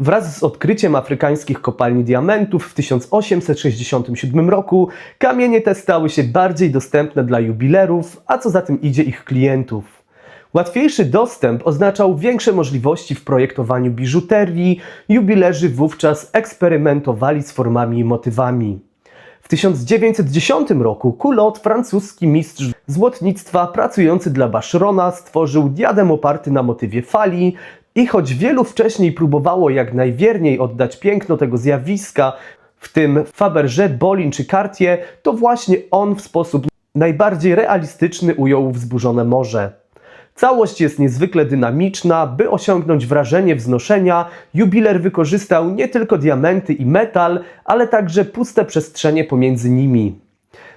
Wraz z odkryciem afrykańskich kopalni diamentów w 1867 roku kamienie te stały się bardziej dostępne dla jubilerów, a co za tym idzie ich klientów. Łatwiejszy dostęp oznaczał większe możliwości w projektowaniu biżuterii, jubilerzy wówczas eksperymentowali z formami i motywami. W 1910 roku Coulot, francuski mistrz złotnictwa pracujący dla Bachrona, stworzył diadem oparty na motywie fali i choć wielu wcześniej próbowało jak najwierniej oddać piękno tego zjawiska, w tym Fabergé, Bolin czy Cartier, to właśnie on w sposób najbardziej realistyczny ujął wzburzone morze. Całość jest niezwykle dynamiczna. By osiągnąć wrażenie wznoszenia, jubiler wykorzystał nie tylko diamenty i metal, ale także puste przestrzenie pomiędzy nimi.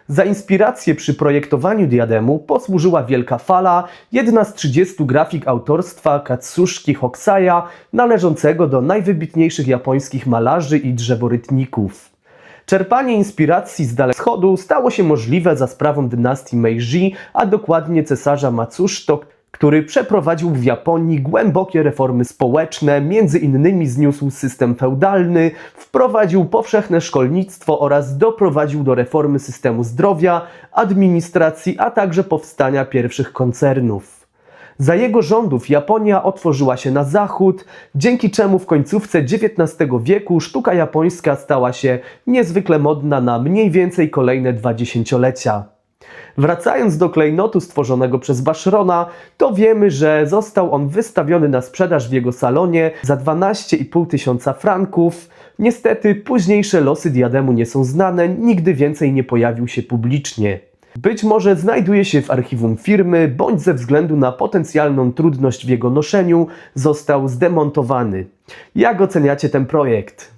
Za inspirację przy projektowaniu diademu posłużyła wielka fala, jedna z 30 grafik autorstwa Katsushiki Hokusaya, należącego do najwybitniejszych japońskich malarzy i drzeworytników. Czerpanie inspiracji z Dalekego Wschodu stało się możliwe za sprawą dynastii Meiji, a dokładnie cesarza Matsushito, który przeprowadził w Japonii głębokie reformy społeczne, między innymi zniósł system feudalny, wprowadził powszechne szkolnictwo oraz doprowadził do reformy systemu zdrowia, administracji, a także powstania pierwszych koncernów. Za jego rządów Japonia otworzyła się na zachód, dzięki czemu w końcówce XIX wieku sztuka japońska stała się niezwykle modna na mniej więcej kolejne dwa dziesięciolecia. Wracając do klejnotu stworzonego przez Bachrona, to wiemy, że został on wystawiony na sprzedaż w jego salonie za 12,5 tysiąca franków. Niestety późniejsze losy diademu nie są znane, nigdy więcej nie pojawił się publicznie. Być może znajduje się w archiwum firmy, bądź ze względu na potencjalną trudność w jego noszeniu został zdemontowany. Jak oceniacie ten projekt?